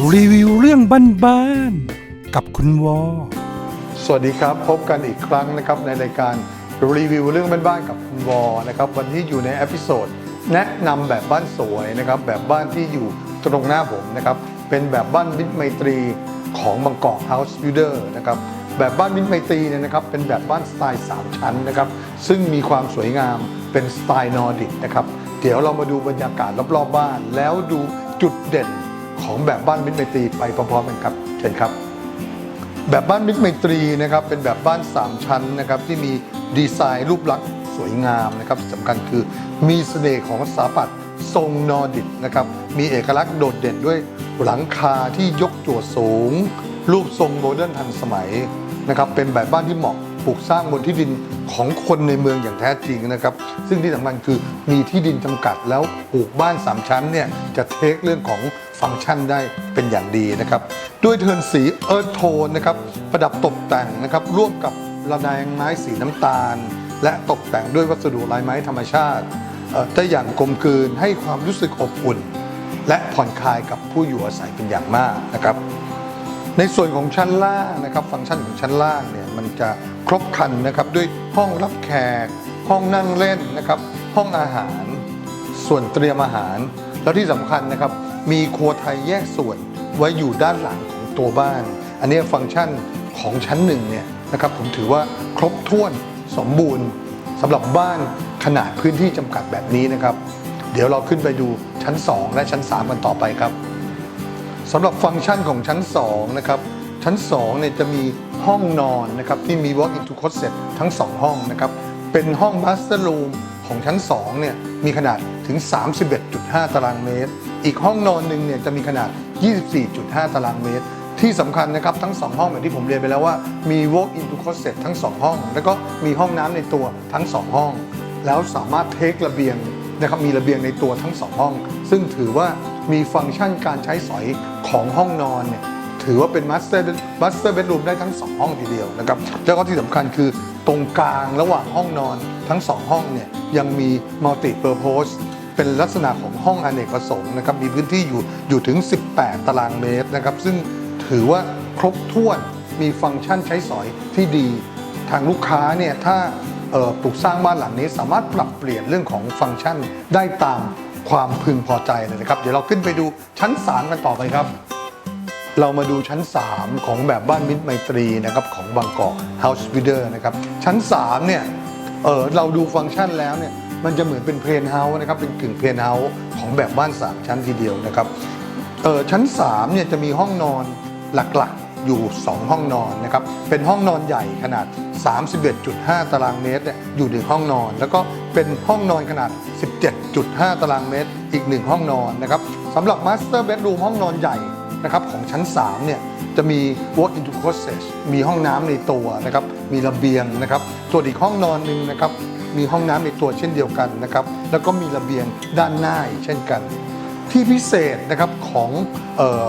รีวิวเรื่องบ้านๆกับคุณวอ สวัสดีครับพบกันอีกครั้งนะครับในรายการรีวิวเรื่องบ้านๆกับคุณวอนะครับวันนี้อยู่ในเอพิโซดแนะนำแบบบ้านสวยนะครับแบบบ้านที่อยู่ตรงหน้าผมนะครับเป็นแบบบ้านมิตรไมตรีของบางกอกเฮาส์บิ l เดอร์นะครับแบบบ้านมิตรไมตรีเนี่ยนะครับเป็นแบบบ้านสไตล์ 3 ชั้นนะครับซึ่งมีความสวยงามเป็นสไตล์นอร์ดิกนะครับเดี๋ยวเรามาดูบรรยากาศรอบๆบ้าน แล้วดูจุดเด่น ของแบบบ้านมิตรไมตรีไปพร้อมๆกันครับเชิญครับ แบบบ้านมิตรไมตรีนะครับเป็นแบบบ้าน 3 ชั้นนะครับที่มีดีไซน์รูปลักษณ์สวยงามนะครับสำคัญคือมีเสน่ห์ของสถาปัตย์ทรงนอร์ดิกนะครับมีเอกลักษณ์โดดเด่นด้วยหลังคาที่ยกจั่วสูง รูปทรงโมเดิร์นทันสมัยนะครับเป็นแบบบ้านที่เหมาะปลูกสร้างบนที่ดินของคนในเมืองอย่างแท้จริงนะครับ ซึ่งที่สำคัญคือมีที่ดินจำกัดแล้วปลูกบ้าน 3 ชั้นเนี่ยจะเทคเรื่องของ ฟังก์ชันได้เป็นอย่างดีนะครับ ด้วยเทินสีเอิร์ธโทนนะครับประดับตกแต่งนะครับร่วมกับระแนงไม้สีน้ำตาล และตกแต่งด้วยวัสดุลายไม้ธรรมชาติเอ่อได้อย่างกลมกลืนให้ความรู้สึกอบอุ่น และผ่อนคลายกับผู้อยู่อาศัยเป็นอย่างมากนะครับ ในส่วนของชั้นล่างนะครับ ฟังก์ชันของชั้นล่างเนี่ยมันจะครบครันนะครับด้วยห้องรับแขก ห้องนั่งเล่นนะครับ ห้องอาหาร ส่วนเตรียมอาหาร แล้วที่สำคัญนะครับ มีครัวไทยแยกส่วนไว้อยู่ด้านหลังของตัวบ้าน อันนี้ฟังก์ชันของชั้นหนึ่งเนี่ยนะครับผมถือว่าครบถ้วนสมบูรณ์สำหรับบ้านขนาดพื้นที่จำกัดแบบนี้นะครับ เดี๋ยวเราขึ้นไปดูชั้น 2 และชั้น 3 กันต่อไปครับสำหรับฟังก์ชันของชั้น2นะครับชั้น2เนี่ยจะมีห้องนอนนะครับที่มี walk into closet ทั้ง 2 ห้องนะครับเป็นห้อง master room ของชั้น2เนี่ยมีขนาดถึง 31.5 ตารางเมตร อีกห้องนอนหนึ่งเนี่ยจะมีขนาด 24.5 ตารางเมตร ที่สำคัญนะครับทั้ง 2 ห้องอย่างที่ผมเรียนไปแล้วว่ามี walk into closet ทั้ง 2 ห้อง แล้วก็มีห้องน้ำในตัวทั้ง 2 ห้อง แล้วสามารถเทคระเบียงนะครับมีระเบียงในตัวทั้งสองห้อง ซึ่งถือว่ามีฟังก์ชันการใช้สอยของห้องนอนเนี่ยถือว่าเป็นมาสเตอร์มาสเตอร์เบดรูมได้ทั้งสองห้องทีเดียวนะครับแล้วก็ที่สำคัญคือตรงกลางระหว่างห้องนอนทั้งสองห้องเนี่ยยังมีมัลติเ r อร์โพส เป็นลักษณะของห้องอเนกประสงค์นะครับมีพื้นที่อยู่อยู่ถึง 18 ตารางเมตรนะครับซึ่งถือว่าครบถ้วนมีฟังก์ชันใช้สอยที่ดี ทางลูกค้าเนี่ยถ้าปลูกสร้างบ้านหลังนี้สามารถปรับเปลี่ยนเรื่องของฟังก์ชันได้ตามความพึงพอใจเลยนะครับ เดี๋ยวเราขึ้นไปดูชั้น 3 กันต่อไปครับ เรามาดูชั้น 3 ของแบบบ้านมิตรไมตรีนะครับของบางกอก House Builder นะครับ ชั้น 3 เนี่ยเออเราดูฟังก์ชันแล้วเนี่ย มันจะเหมือนเป็นเพลนเฮาส์นะครับเป็นกึ่งเพลนเฮาส์ของแบบบ้าน3ชั้นทีเดียวนะครับเออชั้น3เนี่ยจะมีห้องนอนหลักๆอยู่ 2 ห้องนอนนะครับเป็นห้องนอนใหญ่ขนาด 31.5 ตารางเมตรเนี่ยอยู่ในห้องนอน แล้วก็เป็นห้องนอนขนาด 17.5 ตารางเมตร อีกหนึ่งห้องนอนนะครับสำหรับ Master Bedroom ห้องนอนใหญ่นะครับของชั้น3เนี่ยจะมี walk into closet มีห้องน้ำในตัวนะครับ มีระเบียงนะครับ ส่วนอีกห้องนอนหนึ่งนะครับ มีห้องน้ำในตัวเช่นเดียวกันนะครับ แล้วก็มีระเบียงด้านหน้าเช่นกัน ที่พิเศษนะครับของออ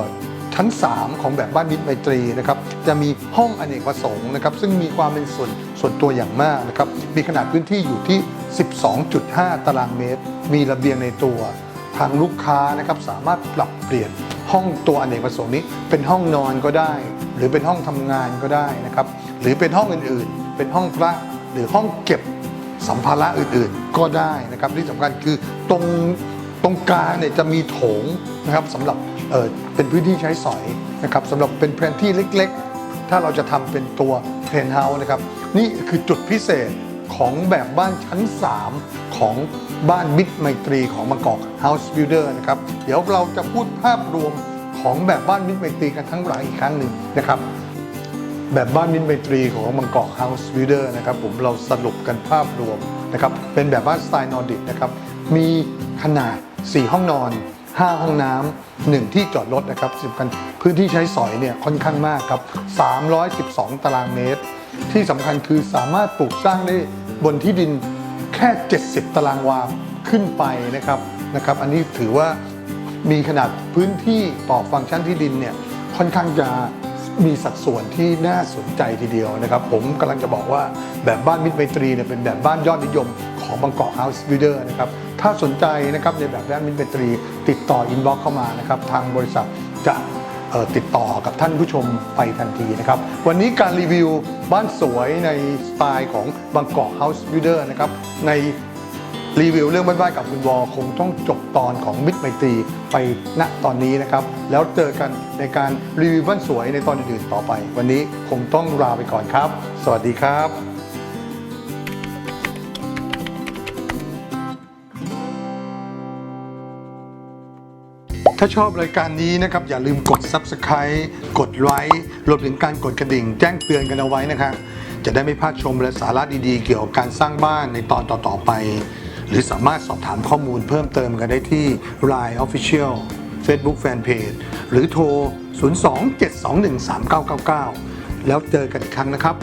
ชั้น 3 ของแบบบ้านมิตรไมตรีนะครับ จะมีห้องอเนกประสงค์นะครับ ซึ่งมีความเป็นส่วนส่วนตัวอย่างมากนะครับ มีขนาดพื้นที่อยู่ที่ 12.5 ตารางเมตร มีระเบียงในตัว ทางลูกค้านะครับสามารถปรับเปลี่ยนห้องตัวอเนกประสงค์นี้ เป็นห้องนอนก็ได้ หรือเป็นห้องทำงานก็ได้นะครับ หรือเป็นห้องอื่นๆ เป็นห้องพระหรือห้องเก็บ สัมภาระอื่นๆ ก็ได้นะครับที่สำคัญคือตรงตรงกลางเนี่ยจะมีโถงนะครับสำหรับเอ่อเป็นพื้นที่ใช้สอยนะครับสำหรับเป็นพื้นที่เล็กๆ ถ้าเราจะทำเป็นตัวเพนเฮาส์นะครับนี่คือจุดพิเศษของแบบบ้านชั้น 3 ของบ้านมิตรไมตรีของบางกอก House Builder นะครับ เดี๋ยวเราจะพูดภาพรวมของแบบบ้านมิตรไมตรีกันทั้งหลังอีกครั้งหนึ่งนะครับ แบบบ้านมิตรไมตรีของบางกอก House Builder นะครับผมเราสรุปกันภาพรวมนะครับเป็นแบบบ้านสไตล์นอร์ดิกนะครับมีขนาด 4 ห้องนอน 5 ห้องน้ำหนึ่งที่จอดรถนะครับสำคัญพื้นที่ใช้สอยเนี่ยค่อนข้างมากครับ 312 ตารางเมตร ที่สำคัญคือสามารถปลูกสร้างได้บนที่ดินแค่ 70 ตารางวาขึ้นไปนะครับนะครับ อันนี้ถือว่ามีขนาดพื้นที่ต่อฟังก์ชันที่ดินเนี่ยค่อนข้างจะ มีสัดส่วนที่น่าสนใจทีเดียวนะครับ ผมกำลังจะบอกว่าแบบบ้านมิตรไมตรีเนี่ยเป็นแบบบ้านยอดนิยมของบางกอกเฮาส์บิลเดอร์นะครับ ถ้าสนใจนะครับในแบบบ้านมิตรไมตรีติดต่ออินบ็อกเข้ามานะครับ ทางบริษัทจะติดต่อกับท่านผู้ชมไปทันทีนะครับ วันนี้การรีวิวบ้านสวยในสไตล์ของบางกอกเฮาส์บิ l เดอร์นะครับใน รีวิวเรื่องบ้านๆกับคุณวอคงต้องจบตอนของมิตรไมตรีไปณตอนนี้นะครับ แล้วเจอกันในการรีวิวบ้านสวยในตอนอื่นๆต่อไป วันนี้คงต้องลาไปก่อนครับ สวัสดีครับถ้าชอบรายการนี้นะครับ อย่าลืมกด Subscribe กดไลค์รวมถึงการกดกระดิ่ง แจ้งเตือนกันเอาไว้นะครับจะได้ไม่พลาดชมและสาระดีๆ เกี่ยวกับการสร้างบ้านในตอนต่อๆไป หรือสามารถสอบถามข้อมูลเพิ่มเติมกันได้ที่ Line Official Facebook Fanpage หรือโทร 02-721-3999 แล้วเจอกันอีกครั้งนะครับ